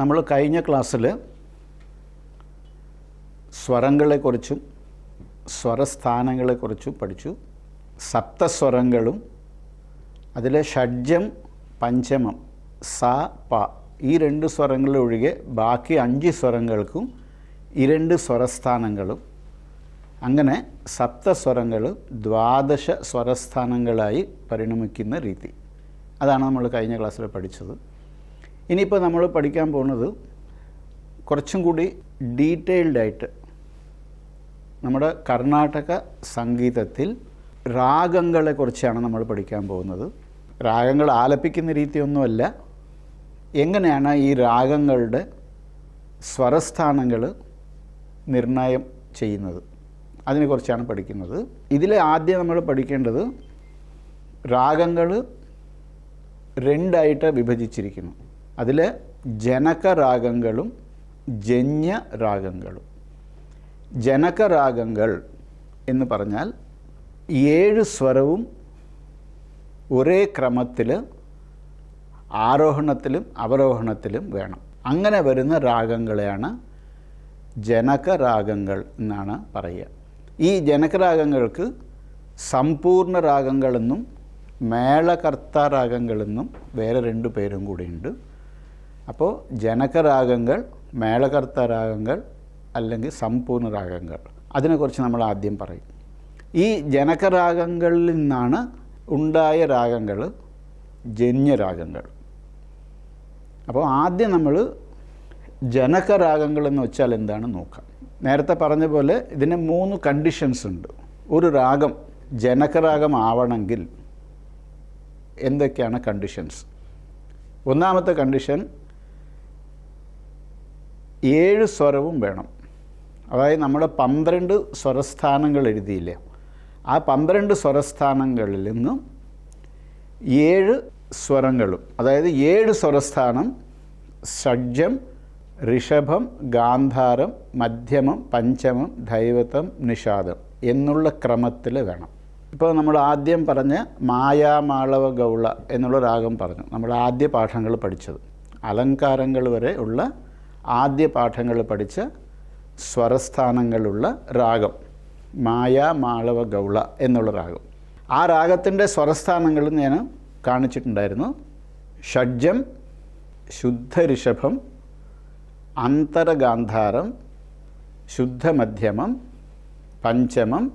നമ്മൾ കഴിഞ്ഞ ക്ലാസ്സിൽ സ്വരങ്ങളെക്കുറിച്ചും സ്വരസ്ഥാനങ്ങളെക്കുറിച്ചും പഠിച്ചു. സപ്തസ്വരങ്ങളും അതിലെ ഷഡ്ജം പഞ്ചമം സ പ ഈ രണ്ട് സ്വരങ്ങളൊഴികെ ബാക്കി അഞ്ച് സ്വരങ്ങൾക്കും ഈ രണ്ട് സ്വരസ്ഥാനങ്ങളും. അങ്ങനെ സപ്തസ്വരങ്ങൾ ദ്വാദശ സ്വരസ്ഥാനങ്ങളായി പരിണമിക്കുന്ന രീതി. അതാണ് നമ്മൾ കഴിഞ്ഞ ക്ലാസ്സിൽ പഠിച്ചത്. ഇനിയിപ്പോൾ നമ്മൾ പഠിക്കാൻ പോകുന്നത് കുറച്ചും കൂടി ഡീറ്റെയിൽഡായിട്ട് നമ്മുടെ കർണാടക സംഗീതത്തിൽ രാഗങ്ങളെ കുറിച്ചാണ് നമ്മൾ പഠിക്കാൻ പോകുന്നത്. രാഗങ്ങൾ ആലപിക്കുന്ന രീതിയൊന്നുമല്ല. എങ്ങനെയാണ് ഈ രാഗങ്ങളുടെ സ്വരസ്ഥാനങ്ങൾ നിർണയം ചെയ്യുന്നത്? അതിനെക്കുറിച്ചാണ് പഠിക്കുന്നത്. ഇതിൽ ആദ്യം നമ്മൾ പഠിക്കേണ്ടത് രാഗങ്ങൾ രണ്ടായിട്ട് വിഭജിച്ചിരിക്കുന്നു. അതിൽ ജനകരാഗങ്ങളും ജന്യ രാഗങ്ങളും ജനക രാഗങ്ങൾ എന്ന് പറഞ്ഞാൽ ഏഴ് സ്വരവും ഒരേ ക്രമത്തിൽ ആരോഹണത്തിലും അവരോഹണത്തിലും വേണം. അങ്ങനെ വരുന്ന രാഗങ്ങളെയാണ് ജനകരാഗങ്ങൾ എന്നാണ് പറയുക. ഈ ജനകരാഗങ്ങൾക്ക് സമ്പൂർണ രാഗങ്ങളെന്നും മേളകർത്ത രാഗങ്ങളെന്നും വേറെ രണ്ട് പേരും കൂടിയുണ്ട്. അപ്പോൾ ജനകരാഗങ്ങൾ മേളകർത്ത രാഗങ്ങൾ അല്ലെങ്കിൽ സമ്പൂർണ രാഗങ്ങൾ അതിനെക്കുറിച്ച് നമ്മൾ ആദ്യം പറയും. ഈ ജനകരാഗങ്ങളിൽ നിന്നാണ് ഉണ്ടായ രാഗങ്ങൾ ജന്യരാഗങ്ങൾ. അപ്പോൾ ആദ്യം നമ്മൾ ജനകരാഗങ്ങൾ എന്ന് വെച്ചാൽ എന്താണ് നോക്കാം. നേരത്തെ പറഞ്ഞ പോലെ ഇതിന് മൂന്ന് കണ്ടീഷൻസ് ഉണ്ട്. ഒരു രാഗം ജനകരാഗം ആവണമെങ്കിൽ എന്തൊക്കെയാണ് കണ്ടീഷൻസ് ഒന്നാമത്തെ കണ്ടീഷൻ ഏഴ് സ്വരവും വേണം. അതായത് നമ്മുടെ പന്ത്രണ്ട് സ്വരസ്ഥാനങ്ങൾ എഴുതിയില്ലേ? ആ പന്ത്രണ്ട് സ്വരസ്ഥാനങ്ങളിൽ നിന്നും ഏഴ് സ്വരങ്ങളും അതായത് ഏഴ് സ്വരസ്ഥാനം ഷഡ്ജം ഋഷഭം ഗാന്ധാരം മധ്യമം പഞ്ചമം ദൈവത്വം നിഷാദം എന്നുള്ള ക്രമത്തിൽ വേണം. ഇപ്പോൾ നമ്മൾ ആദ്യം പറഞ്ഞ മായാമാളവ ഗൗള എന്നുള്ള രാഗം പറഞ്ഞു. നമ്മൾ ആദ്യ പാഠങ്ങൾ പഠിച്ചത്. അലങ്കാരങ്ങൾ വരെ ഉള്ള ആദ്യ പാഠങ്ങൾ പഠിച്ച സ്വരസ്ഥാനങ്ങളുള്ള രാഗം മായ മാളവ ഗൗള എന്നുള്ള രാഗം. ആ രാഗത്തിന്റെ സ്വരസ്ഥാനങ്ങൾ ഞാൻ കാണിച്ചിട്ടുണ്ടായിരുന്നു. ഷഡ്ജം ശുദ്ധ ഋഷഭം അന്തരഗാന്ധാരം ശുദ്ധമധ്യമം പഞ്ചമം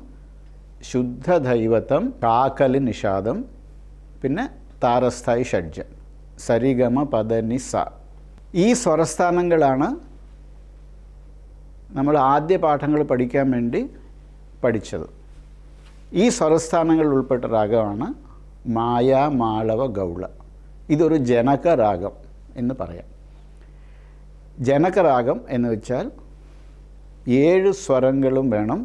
ശുദ്ധദൈവതം കാക്കലി നിഷാദം പിന്നെ താരസ്ഥായി ഷഡ്ജം. സരിഗമ പദനിസ. ഈ സ്വരസ്ഥാനങ്ങളാണ് നമ്മൾ ആദ്യ പാഠങ്ങൾ പഠിക്കാൻ വേണ്ടി പഠിച്ചത്. ഈ സ്വരസ്ഥാനങ്ങളിൽ ഉൾപ്പെട്ട രാഗമാണ് മായ മാളവ ഗൗള. ഇതൊരു ജനക രാഗം എന്ന് പറയാം. ജനകരാഗം എന്ന് വെച്ചാൽ ഏഴ് സ്വരങ്ങളും വേണം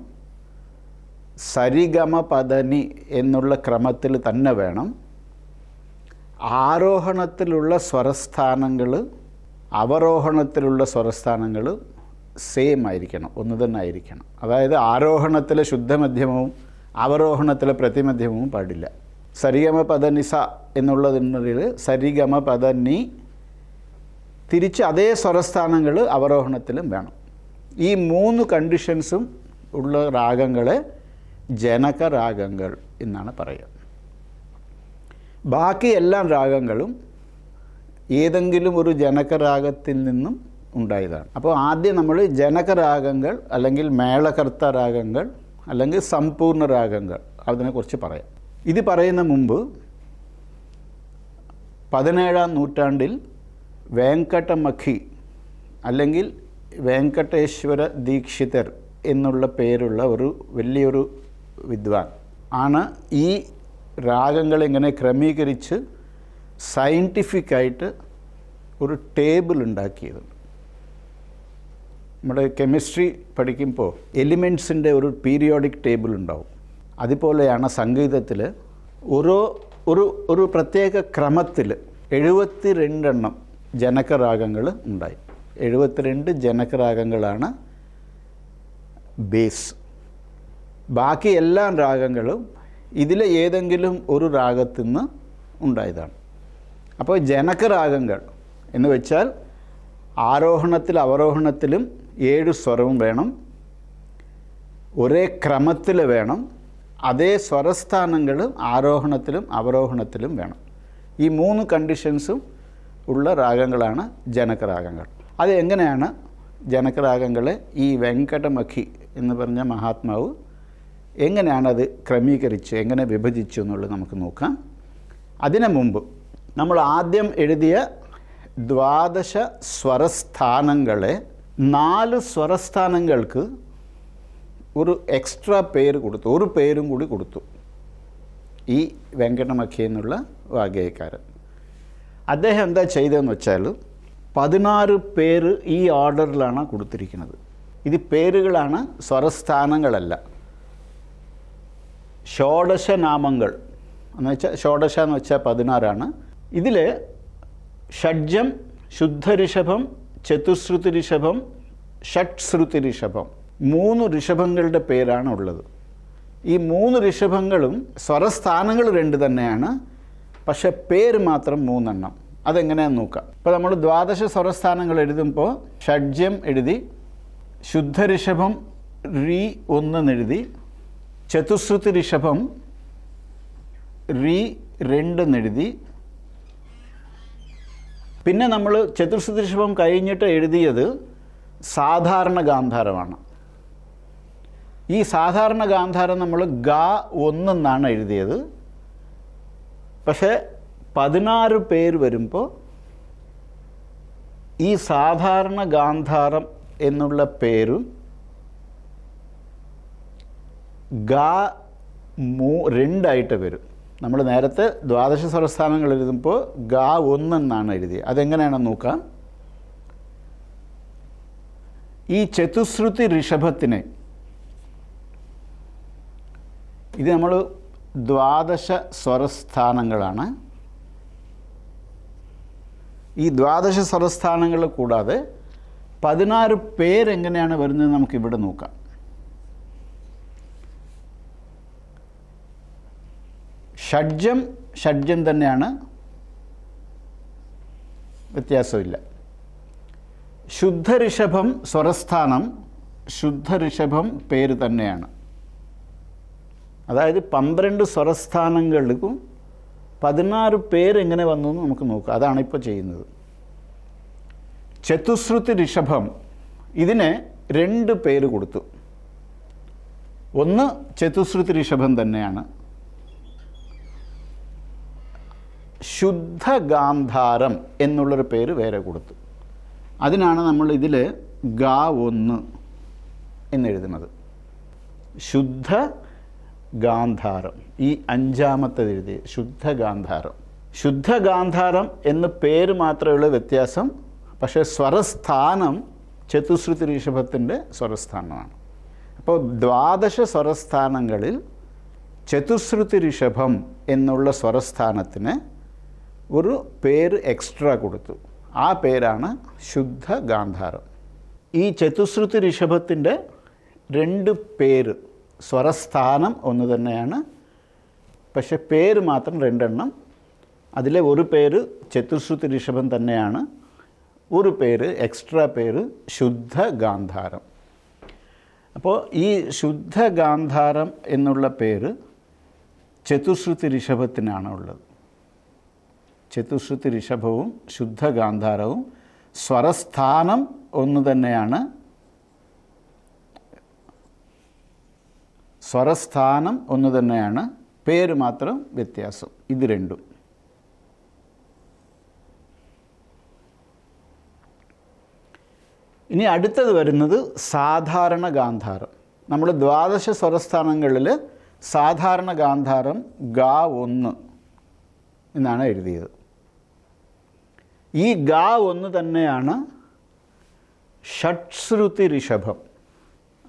സരിഗമ പദനി എന്നുള്ള ക്രമത്തിൽ തന്നെ വേണം ആരോഹണത്തിലുള്ള സ്വരസ്ഥാനങ്ങൾ അവരോഹണത്തിലുള്ള സ്വരസ്ഥാനങ്ങൾ സെയിം ആയിരിക്കണം ഒന്ന് തന്നെ ആയിരിക്കണം. അതായത് ആരോഹണത്തിലെ ശുദ്ധമധ്യമവും അവരോഹണത്തിലെ പ്രതിമധ്യമവും പാടില്ല. സരിഗമ പദനിസ എന്നുള്ളതിനുള്ളിൽ സരിഗമ പദനി തിരിച്ച് അതേ സ്വരസ്ഥാനങ്ങൾ അവരോഹണത്തിലും വേണം. ഈ മൂന്ന് കണ്ടീഷൻസും ഉള്ള രാഗങ്ങളെ ജനക രാഗങ്ങൾ എന്നാണ് പറയുക. ബാക്കി എല്ലാ രാഗങ്ങളും ഏതെങ്കിലും ഒരു ജനകരാഗത്തിൽ നിന്നും ഉണ്ടായതാണ്. അപ്പോൾ ആദ്യം നമ്മൾ ജനകരാഗങ്ങൾ അല്ലെങ്കിൽ മേളകർത്ത രാഗങ്ങൾ അല്ലെങ്കിൽ സമ്പൂർണ രാഗങ്ങൾ അതിനെക്കുറിച്ച് പറയാം. ഇത് പറയുന്ന മുമ്പ് പതിനേഴാം നൂറ്റാണ്ടിൽ വെങ്കടമഖി അല്ലെങ്കിൽ വെങ്കടേശ്വര ദീക്ഷിതർ എന്നുള്ള പേരുള്ള ഒരു വലിയൊരു വിദ്വാൻ ആണ് ഈ രാഗങ്ങളിങ്ങനെ ക്രമീകരിച്ച് സയന്റിഫിക്കായിട്ട് ഒരു ടേബിൾ ഉണ്ടാക്കിയത്. നമ്മുടെ കെമിസ്ട്രി പഠിക്കുമ്പോൾ എലിമെൻസിന്റെ ഒരു പീരിയോഡിക് ടേബിൾ ഉണ്ടാവും. അതുപോലെയാണ് സംഗീതത്തിൽ ഓരോ ഒരു ഒരു പ്രത്യേക ക്രമത്തിൽ എഴുപത്തി രണ്ടെണ്ണം ജനകരാഗങ്ങൾ ഉണ്ടായി. എഴുപത്തിരണ്ട് ജനകരാഗങ്ങളാണ് ബേസ് ബാക്കി എല്ലാ രാഗങ്ങളും ഇതിലെ ഏതെങ്കിലും ഒരു രാഗത്തിൽ നിന്ന് ഉണ്ടായതാണ്. അപ്പോൾ ജനകരാഗങ്ങൾ എന്ന് വെച്ചാൽ ആരോഹണത്തിൽ അവരോഹണത്തിലും ഏഴ് സ്വരവും വേണം. ഒരേ ക്രമത്തിൽ വേണം. അതേ സ്വരസ്ഥാനങ്ങൾ ആരോഹണത്തിലും അവരോഹണത്തിലും വേണം. ഈ മൂന്ന് കണ്ടീഷൻസും ഉള്ള രാഗങ്ങളാണ് ജനകരാഗങ്ങൾ. അത് എങ്ങനെയാണ് ജനകരാഗങ്ങളെ ഈ വെങ്കടമഖി എന്ന് പറഞ്ഞ മഹാത്മാവ് എങ്ങനെയാണ് അത് ക്രമീകരിച്ച് എങ്ങനെ വിഭജിച്ചു എന്നുള്ളത് നമുക്ക് നോക്കാം. അതിനു മുമ്പ് നമ്മൾ ആദ്യം എഴുതിയ ദ്വാദശ സ്വരസ്ഥാനങ്ങളെ നാല് സ്വരസ്ഥാനങ്ങൾക്ക് ഒരു എക്സ്ട്രാ പേര് കൊടുത്തു ഒരു പേരും കൂടി കൊടുത്തു. ഈ വെങ്കടമഖി എന്നുള്ള വാഗ്യക്കാരൻ അദ്ദേഹം എന്താ ചെയ്തതെന്ന് വെച്ചാൽ പതിനാറ് പേര് ഈ ഓർഡറിലാണ് കൊടുത്തിരിക്കുന്നത്. ഇത് പേരുകളാണ് സ്വരസ്ഥാനങ്ങളല്ല. ഷോഡശ നാമങ്ങൾ എന്ന് വെച്ചാൽ ഷോഡശ എന്ന് വെച്ചാൽ പതിനാറാണ്. ഇതിൽ ഷഡ്ജം ശുദ്ധ ചതുശ്രുതി ഋഷഭം ഷഡ്ശ്രുതി ഋഷഭം മൂന്ന് ഋഷഭങ്ങളുടെ പേരാണ് ഉള്ളത്. ഈ മൂന്ന് ഋഷഭങ്ങളും സ്വരസ്ഥാനങ്ങൾ രണ്ട് തന്നെയാണ് പക്ഷെ പേര് മാത്രം മൂന്നെണ്ണം. അതെങ്ങനെയാന്ന് നോക്കാം. ഇപ്പോൾ നമ്മൾ ദ്വാദശ സ്വരസ്ഥാനങ്ങൾ എഴുതുമ്പോൾ ഷഡ്ജം എഴുതി ശുദ്ധ ഋഷഭം റീ ഒന്നെന്നെഴുതി ചതുശ്രുതി ഋഷഭം റീ രണ്ടെന്നെഴുതി പിന്നെ നമ്മൾ ചതുശ്രുതി കഴിഞ്ഞിട്ട് എഴുതിയത് സാധാരണ ഗാന്ധാരമാണ്. ഈ സാധാരണ ഗാന്ധാരം നമ്മൾ ഗ ഒന്നെന്നാണ് എഴുതിയത്. പക്ഷേ പതിനാറ് പേര് വരുമ്പോൾ ഈ സാധാരണ ഗാന്ധാരം എന്നുള്ള പേരും ഗ മൂ രണ്ടായിട്ട് വരും. നമ്മൾ നേരത്തെ ദ്വാദശ സ്വരസ്ഥാനങ്ങൾ എഴുതുമ്പോൾ ഗ ഒന്നെന്നാണ് എഴുതിയത്. അതെങ്ങനെയാണെന്ന് നോക്കാം? ഈ ചതുശ്രുതി ഋഷഭത്തിനെ ഇത് നമ്മൾ ദ്വാദശ സ്വരസ്ഥാനങ്ങളാണ്. ഈ ദ്വാദശ സ്വരസ്ഥാനങ്ങൾ കൂടാതെ പതിനാറ് പേരെങ്ങനെയാണ് വരുന്നത് നമുക്കിവിടെ നോക്കാം. ഷഡ്ജം ഷഡ്ജം തന്നെയാണ് വ്യത്യാസമില്ല. ശുദ്ധ ഋഷഭം സ്വരസ്ഥാനം ശുദ്ധ ഋഷഭം പേര് തന്നെയാണ്. അതായത് പന്ത്രണ്ട് സ്വരസ്ഥാനങ്ങൾക്കും പതിനാറ് പേരെങ്ങനെ വന്നു എന്ന് നമുക്ക് നോക്കാം. അതാണ് ഇപ്പോൾ ചെയ്യുന്നത്. ചതുശ്രുതി ഋഷഭം ഇതിന് രണ്ട് പേര് കൊടുത്തു. ഒന്ന് ചതുശ്രുതി ഋഷഭം തന്നെയാണ്. ശുദ്ധ ഗാന്ധാരം എന്നുള്ളൊരു പേര് വേറെ കൊടുത്തു. അതിനാണ് നമ്മൾ ഇതിൽ ഗാ ഒന്ന് എന്നെഴുതുന്നത്. ശുദ്ധ ഗാന്ധാരം ഈ അഞ്ചാമത്തെ എഴുതി ശുദ്ധ ഗാന്ധാരം ശുദ്ധ ഗാന്ധാരം എന്ന് പേര് മാത്രമേ ഉള്ളൂ വ്യത്യാസം. പക്ഷേ സ്വരസ്ഥാനം ചതുശ്രുതി ഋഷഭത്തിന്റെ സ്വരസ്ഥാനമാണ്. അപ്പോൾ ദ്വാദശ സ്വരസ്ഥാനങ്ങളിൽ ചതുശ്രുതി ഋഷഭം എന്നുള്ള സ്വരസ്ഥാനത്തിന് ഒരു പേര് എക്സ്ട്രാ കൊടുത്തു. ആ പേരാണ് ശുദ്ധ ഗാന്ധാരം ഈ ചതുശ്രുതി ഋഷഭത്തിന്റെ രണ്ട് പേര് സ്വരസ്ഥാനം ഒന്ന് തന്നെയാണ്. പക്ഷെ പേര് മാത്രം രണ്ടെണ്ണം. അതിലെ ഒരു പേര് ചതുശ്രുതി ഋഷഭം തന്നെയാണ്. ഒരു പേര് എക്സ്ട്രാ പേര് ശുദ്ധ ഗാന്ധാരം അപ്പോൾ ഈ ശുദ്ധ ഗാന്ധാരം എന്നുള്ള പേര് ചതുശ്രുതി ഋഷഭത്തിനാണ് ഉള്ളത് ചതുശ്രുതി ഋഷഭവും ശുദ്ധ ഗാന്ധാരവും സ്വരസ്ഥാനം ഒന്ന് തന്നെയാണ്. സ്വരസ്ഥാനം ഒന്ന് തന്നെയാണ്. പേര് മാത്രം വ്യത്യാസം. ഇത് രണ്ടും. ഇനി അടുത്തത് വരുന്നത് സാധാരണ ഗാന്ധാരം. നമ്മൾ ദ്വാദശ സ്വരസ്ഥാനങ്ങളിൽ സാധാരണ ഗാന്ധാരം ഗാ ഒന്ന് എന്നാണ് എഴുതിയത്. ഈ ഗാ ഒന്ന് തന്നെയാണ് ഷഡ്ശ്രുതി ഋഷഭം.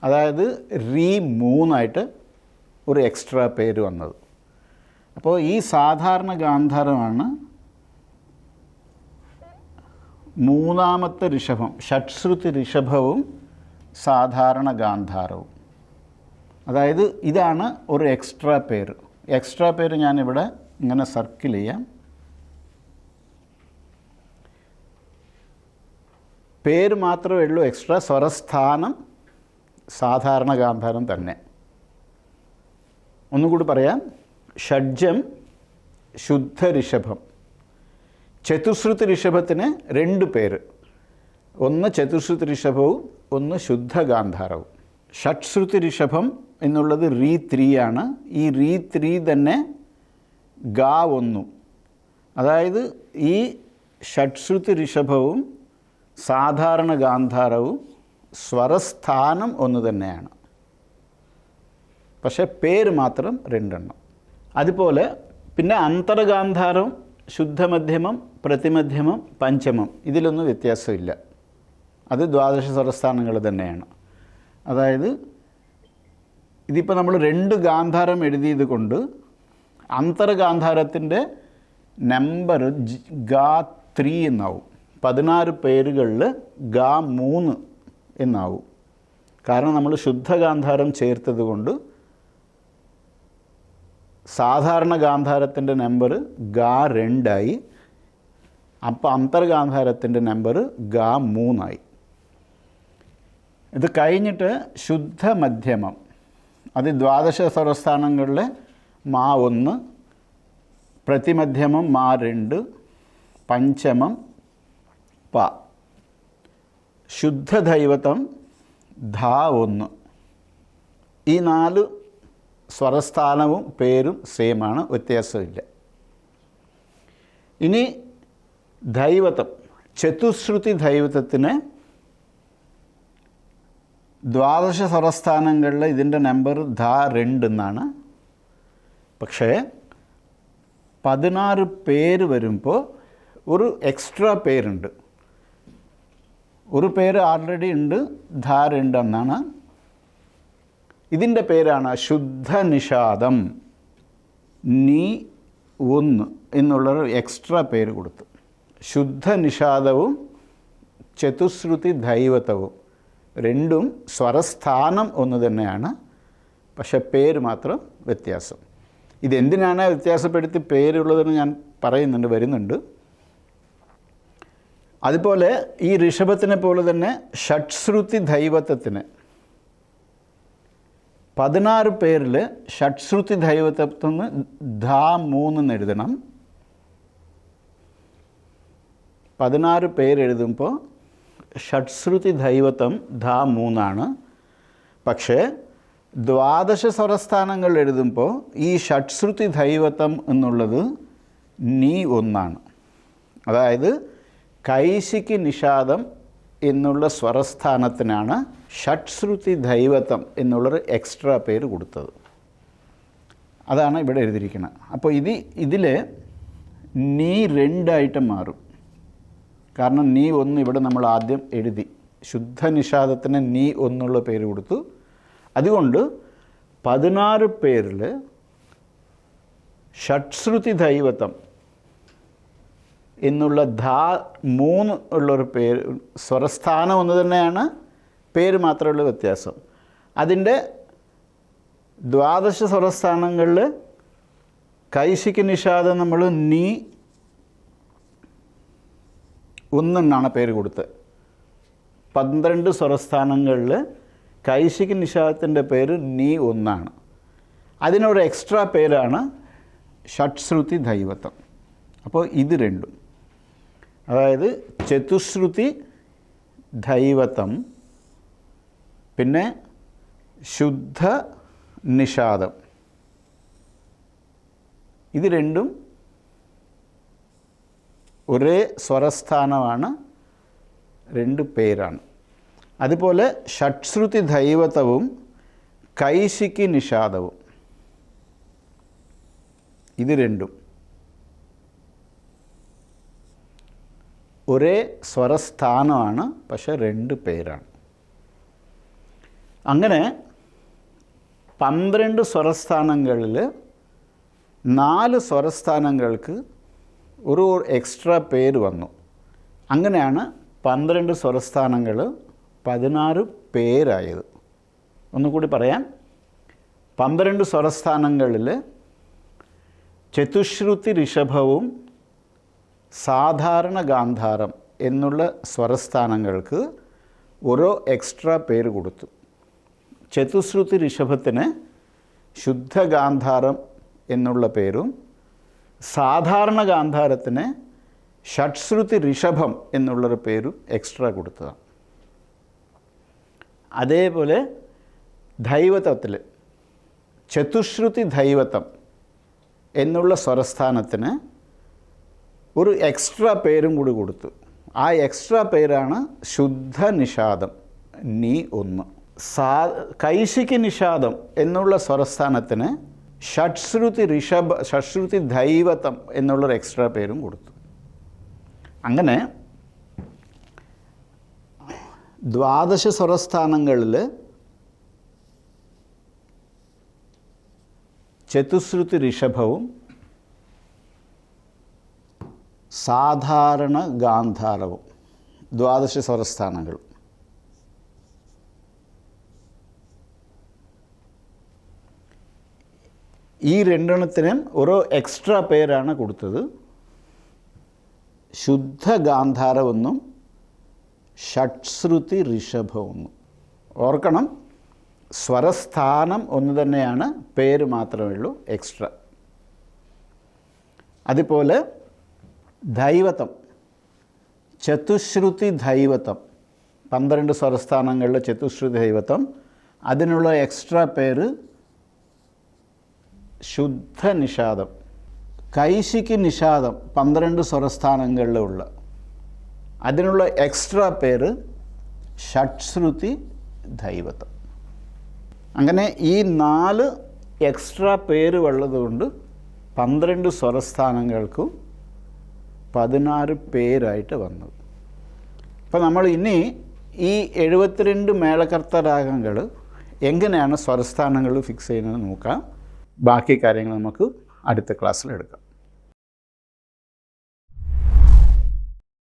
അതായത് റീ മൂന്നായിട്ട് ഒരു എക്സ്ട്രാ പേര് വന്നത്. അപ്പോൾ ഈ സാധാരണ ഗാന്ധാരമാണ് മൂന്നാമത്തെ ഋഷഭം ഷഡ്ശ്രുതി ഋഷഭവും സാധാരണ ഗാന്ധാരവും. അതായത് ഇതാണ് ഒരു എക്സ്ട്രാ പേര്. എക്സ്ട്രാ പേര് ഞാനിവിടെ ഇങ്ങനെ സർക്കിൾ ചെയ്യാം. പേര് മാത്രമേ ഉള്ളൂ എക്സ്ട്രാ സ്വരസ്ഥാനം സാധാരണ ഗാന്ധാരം തന്നെ. ഒന്നുകൂടി പറയാം ഷഡ്ജം ശുദ്ധ ഋഷഭം. ചതുശ്രുതി ഋഷഭത്തിന് രണ്ട് പേര്. ഒന്ന് ചതുശ്രുതി ഋഷഭവും ഒന്ന് ശുദ്ധ ഗാന്ധാരവും ഷഡ്ശ്രുതി ഋഷഭം എന്നുള്ളത് റീ ത്രീ ആണ്. ഈ റീ ത്രീ തന്നെ ഗാ ഒന്നും. അതായത് ഈ ഷഡ്ശ്രുതി ഋഷഭവും സാധാരണ ഗാന്ധാരവും സ്വരസ്ഥാനം ഒന്ന് തന്നെയാണ്. പക്ഷേ പേര് മാത്രം രണ്ടെണ്ണം. അതുപോലെ പിന്നെ അന്തർഗാന്ധാരം ശുദ്ധമധ്യമം പ്രതിമധ്യമം പഞ്ചമം ഇതിലൊന്നും വ്യത്യാസമില്ല. അത് ദ്വാദശ സ്വരസ്ഥാനങ്ങൾ തന്നെയാണ്. അതായത് ഇതിപ്പോൾ നമ്മൾ രണ്ട് ഗാന്ധാരം എഴുതിയത് കൊണ്ട് അന്തർഗാന്ധാരത്തിന്റെ നമ്പർ ഗാ ത്രീ എന്നാവും. പതിനാറ് പേരുകളിൽ ഗാ മൂന്ന് എന്നാവും. കാരണം നമ്മൾ ശുദ്ധഗാന്ധാരം ചേർത്തത് കൊണ്ട് സാധാരണ ഗാന്ധാരത്തിന്റെ നമ്പർ ഗാ രണ്ടായി അപ്പോൾ അന്തർഗാന്ധാരത്തിന്റെ നമ്പർ ഗാ മൂന്നായി. ഇത് കഴിഞ്ഞിട്ട് ശുദ്ധ മധ്യമം അത് ദ്വാദശ സ്വരസ്ഥാനങ്ങളിലെ മാ ഒന്ന് പ്രതിമധ്യമം മാ രണ്ട് പഞ്ചമം പ ശുദ്ധദൈവത്വം ധാ ഒന്ന് ഈ നാല് സ്വരസ്ഥാനവും പേരും സെയിമാണ് വ്യത്യാസമില്ല. ഇനി ദൈവതം ചതുശ്രുതി ദൈവതത്തിന് ദ്വാദശ സ്വരസ്ഥാനങ്ങളിൽ ഇതിന്റെ നമ്പർ ധാ രണ്ട് എന്നാണ്. പക്ഷേ പതിനാറ് പേര് വരുമ്പോൾ ഒരു എക്സ്ട്രാ പേരുണ്ട്. ഒരു പേര് ആൾറെഡി ഉണ്ട് ധാര ഉണ്ട് എന്നാണ് ഇതിന്റെ പേരാണ് ശുദ്ധ നിഷാദം നീ ഒന്ന് എന്നുള്ളൊരു എക്സ്ട്രാ പേര് കൊടുത്തു. ശുദ്ധ നിഷാദവും ചതുശ്രുതി ദൈവതവും രണ്ടും സ്വരസ്ഥാനം ഒന്ന് തന്നെയാണ് പക്ഷെ പേര് മാത്രം വ്യത്യാസം. ഇതെന്തിനാണ് വ്യത്യാസപ്പെടുത്തി പേരുള്ളതെന്ന് ഞാൻ പറയുന്നുണ്ട് വരുന്നുണ്ട്. അതുപോലെ ഈ ഋഷഭത്തിനെ പോലെ തന്നെ ഷഡ്ശ്രുതി ദൈവത്വത്തിന് പതിനാറ് പേരിൽ ഷഡ്ശ്രുതി ദൈവത്വത്തിന് ധാ മൂന്ന് എഴുതണം. പതിനാറ് പേരെഴുതുമ്പോൾ ഷഡ്ശ്രുതി ദൈവത്വം ധാ മൂന്നാണ്. പക്ഷേ ദ്വാദശ സ്വരസ്ഥാനങ്ങൾ എഴുതുമ്പോൾ ഈ ഷഡ്ശ്രുതി ദൈവത്വം എന്നുള്ളത് നീ ഒന്നാണ്. അതായത് കൈശിക്ക് നിഷാദം എന്നുള്ള സ്വരസ്ഥാനത്തിനാണ് ഷഡ്ശ്രുതി ദൈവത്വം എന്നുള്ളൊരു എക്സ്ട്രാ പേര് കൊടുത്തത്. അതാണ് ഇവിടെ എഴുതിയിരിക്കുന്നത്. അപ്പോൾ ഇത് ഇതിൽ നീ രണ്ടായിട്ട് മാറും. കാരണം നീ ഒന്ന് ഇവിടെ നമ്മൾ ആദ്യം എഴുതി. ശുദ്ധ നിഷാദത്തിന് നീ ഒന്നുള്ള പേര് കൊടുത്തു. അതുകൊണ്ട് പതിനാറ് പേരിൽ ഷഡ്ശ്രുതി ദൈവത്വം എന്നുള്ള ധാ മൂന്ന് ഉള്ളൊരു പേര് സ്വരസ്ഥാനം ഒന്ന് തന്നെയാണ് പേര് മാത്രമുള്ള വ്യത്യാസം. അതിന്റെ ദ്വാദശ സ്വരസ്ഥാനങ്ങളിൽ കൈശിക്ക് നിഷാദം നമ്മൾ നീ ഒന്നെന്നാണ് പേര് കൊടുത്തത് പന്ത്രണ്ട് സ്വരസ്ഥാനങ്ങളിൽ കൈശിക നിഷാദത്തിന്റെ പേര് നീ ഒന്നാണ്. അതിനൊരു എക്സ്ട്രാ പേരാണ് ഷട്ശ്രുതി ദൈവത്വം അപ്പോൾ ഇത് രണ്ടും. അതായത് ചതുശ്രുതി ദൈവത്വം പിന്നെ ശുദ്ധ നിഷാദം. ഇത് രണ്ടും ഒരേ സ്വരസ്ഥാനമാണ് രണ്ട് പേരാണ്. അതുപോലെ ഷഡ്ശ്രുതി ദൈവതവും കൈശിക്ക് നിഷാദവും. ഇത് രണ്ടും. ഒരേ സ്വരസ്ഥാനമാണ് പക്ഷെ രണ്ട് പേരാണ്. അങ്ങനെ പന്ത്രണ്ട് സ്വരസ്ഥാനങ്ങളിൽ നാല് സ്വരസ്ഥാനങ്ങൾക്ക് ഒരു എക്സ്ട്രാ പേര് വന്നു. അങ്ങനെയാണ് പന്ത്രണ്ട് സ്വരസ്ഥാനങ്ങൾ പതിനാറ് പേരായത്. ഒന്നുകൂടി പറയാം. പന്ത്രണ്ട് സ്വരസ്ഥാനങ്ങളിൽ ചതുശ്രുതി ഋഷഭവും സാധാരണ ഗാന്ധാരം എന്നുള്ള സ്വരസ്ഥാനങ്ങൾക്ക് ഓരോ എക്സ്ട്രാ പേര് കൊടുത്തു. ചതുശ്രുതി ഋഷഭത്തിന് ശുദ്ധ ഗാന്ധാരം എന്നുള്ള പേരും സാധാരണ ഗാന്ധാരത്തിന് ഷഡ്ശ്രുതി ഋഷഭം എന്നുള്ളൊരു പേരും എക്സ്ട്രാ കൊടുത്തതാണ്. അതേപോലെ ദൈവതത്തിൽ ചതുശ്രുതി ദൈവതം എന്നുള്ള സ്വരസ്ഥാനത്തിന് ഒരു എക്സ്ട്രാ പേരും കൂടി കൊടുത്തു. ആ എക്സ്ട്രാ പേരാണ് ശുദ്ധ നിഷാദം നീ ഒന്ന്. സാ കൈശിക്ക് നിഷാദം എന്നുള്ള സ്വരസ്ഥാനത്തിന് ഷഡ്ശ്രുതി ഋഷഭ ഷഡ്ശ്രുതി ദൈവതം എന്നുള്ളൊരു എക്സ്ട്രാ പേരും കൊടുത്തു. അങ്ങനെ ദ്വാദശ സ്വരസ്ഥാനങ്ങളിൽ ചതുശ്രുതി ഋഷഭവും സാധാരണ ഗാന്ധാരവും ദ്വാദശ സ്വരസ്ഥാനങ്ങൾ ഈ രണ്ടെണ്ണത്തിനും ഓരോ എക്സ്ട്രാ പേരാണ് കൊടുത്തത്. ശുദ്ധ ഗാന്ധാരമെന്നും ഷഡ്ശ്രുതി ഋഷഭമെന്നും. ഓർക്കണം സ്വരസ്ഥാനം ഒന്ന് തന്നെയാണ് പേര് മാത്രമേ ഉള്ളൂ എക്സ്ട്രാ. അതുപോലെ ദൈവതം ചതുശ്രുതി ദൈവത്വം. പന്ത്രണ്ട് സ്വരസ്ഥാനങ്ങളിലെ ചതുശ്രുതി ദൈവത്വം. അതിനുള്ള എക്സ്ട്രാ പേര് ശുദ്ധ നിഷാദം കൈശിക്ക് നിഷാദം പന്ത്രണ്ട് സ്വരസ്ഥാനങ്ങളിലുള്ള അതിനുള്ള എക്സ്ട്രാ പേര് ഷഡ്ശ്രുതി ദൈവത്വം. അങ്ങനെ ഈ നാല് എക്സ്ട്രാ പേര് ഉള്ളതുകൊണ്ട് പന്ത്രണ്ട് സ്വരസ്ഥാനങ്ങൾക്കും പതിനാറ് പേരായിട്ട് വന്നത് അപ്പോൾ നമ്മൾ ഇനി ഈ എഴുപത്തിരണ്ട് മേളകർത്ത രാഗങ്ങൾ എങ്ങനെയാണ് സ്വരസ്ഥാനങ്ങൾ ഫിക്സ് ചെയ്യുന്നത് നോക്കാം. ബാക്കി കാര്യങ്ങൾ നമുക്ക് അടുത്ത ക്ലാസ്സിൽ എടുക്കാം.